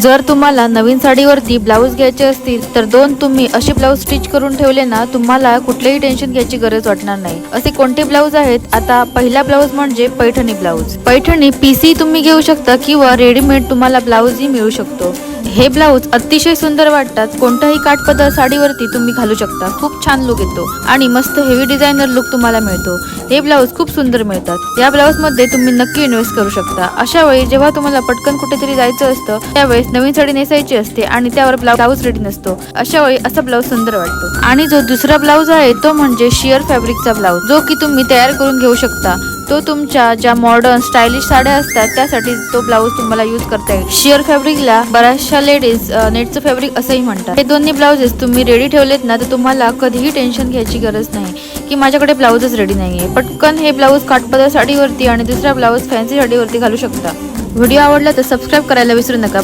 जर तुम्हाला नवीन साडीवरती ब्लाऊज घ्यायचे असतील तर दोन तुम्ही असे ब्लाऊज स्टिच करून ठेवले ना तुम्हाला कुठलेही टेन्शन घ्यायची गरज वाटणार नाही. असे कोणते ब्लाऊज आहेत? आता पहिला ब्लाऊज म्हणजे पैठणी ब्लाऊज. पैठणी पीसी तुम्ही घेऊ शकता किंवा रेडीमेड तुम्हाला ब्लाऊजही मिळू शकतो. हे ब्लाऊज अतिशय सुंदर वाटतात. कोणताही काठपदर साडीवरती तुम्ही घालू शकता. खूप छान लुक येतो आणि मस्त हेवी डिझायनर लुक तुम्हाला मिळतो. हे ब्लाऊज खूप सुंदर मिळतात. या ब्लाऊजमध्ये तुम्ही नक्की इन्व्हेस्ट करू शकता. अशा वेळी जेव्हा तुम्हाला पटकन कुठेतरी जायचं असतं त्यावेळेस नवीन साडी नेसायची असते आणि त्यावर ब्लाऊज रेडी नसतो. अशा वेळी असा ब्लाऊज सुंदर वाटतो. आणि जो दुसरा ब्लाऊज आहे तो म्हणजे शिअर फॅब्रिकचा ब्लाऊज जो की तुम्ही तयार करून घेऊ शकता. तो तुमच्या ज्या मॉडर्न स्टायलिश साड्या असतात त्यासाठी तो ब्लाऊज तुम्हाला यूज करता येईल. शिअर फॅब्रिकला बऱ्याचशा लेडीज नेटचं फॅब्रिक असंही म्हणतात. हे दोन्ही ब्लाउजेस तुम्ही रेडी ठेवलेत ना तर तुम्हाला कधीही टेन्शन घ्यायची गरज नाही की माझ्याकडे ब्लाऊजच रेडी नाहीये. पटकन हे ब्लाऊज काठपदर साडीवरती आणि दुसरा ब्लाऊज फॅन्सी साडीवरती घालू शकता. व्हिडिओ आवडला तर सबस्क्राईब करायला विसरू नका.